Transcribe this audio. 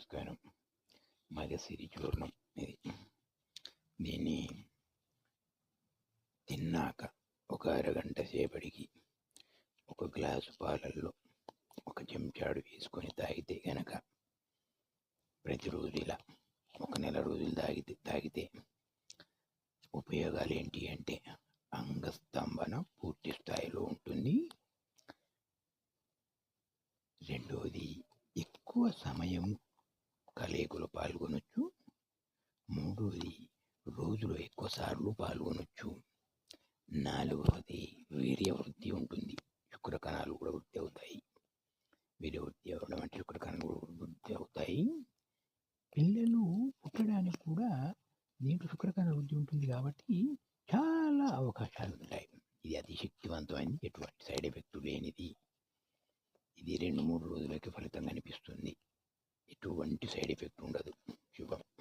నమస్కారం మగసిరి చూర్ణం ఇది దీన్ని తిన్నాక ఒక అరగంట సేపటికి ఒక గ్లాసు పాలల్లో ఒక చెంచాడు వేసుకొని తాగితే గనక ప్రతిరోజు ఇలా ఒక నెల రోజులు తాగితే తాగితే ఉపయోగాలు ఏంటి అంటే అంగస్తంభన పూర్తి స్థాయిలో ఉంటుంది. రెండవది ఎక్కువ సమయం కలయికలో పాల్గొనొచ్చు. మూడవది రోజులో ఎక్కువసార్లు పాల్గొనొచ్చు. నాలుగవది వీర్య వృద్ధి ఉంటుంది. శుక్ర కణాలు కూడా వృద్ధి అవుతాయి. వీర్య వృద్ధి అవ్వడం అంటే శుక్ర కణాలు కూడా వృద్ధి అవుతాయి. పిల్లలు పుట్టడానికి కూడా దీంట్లో శుక్రకణ వృద్ధి ఉంటుంది కాబట్టి చాలా అవకాశాలు ఉంటాయి. ఇది అతి శక్తివంతమైనది ఎటువంటి సైడ్ ఎఫెక్ట్ లేనిది. ఇది రెండు మూడు రోజులకి ఫలితంగా ఎటువంటి సైడ్ ఎఫెక్ట్ ఉండదు. శుభం.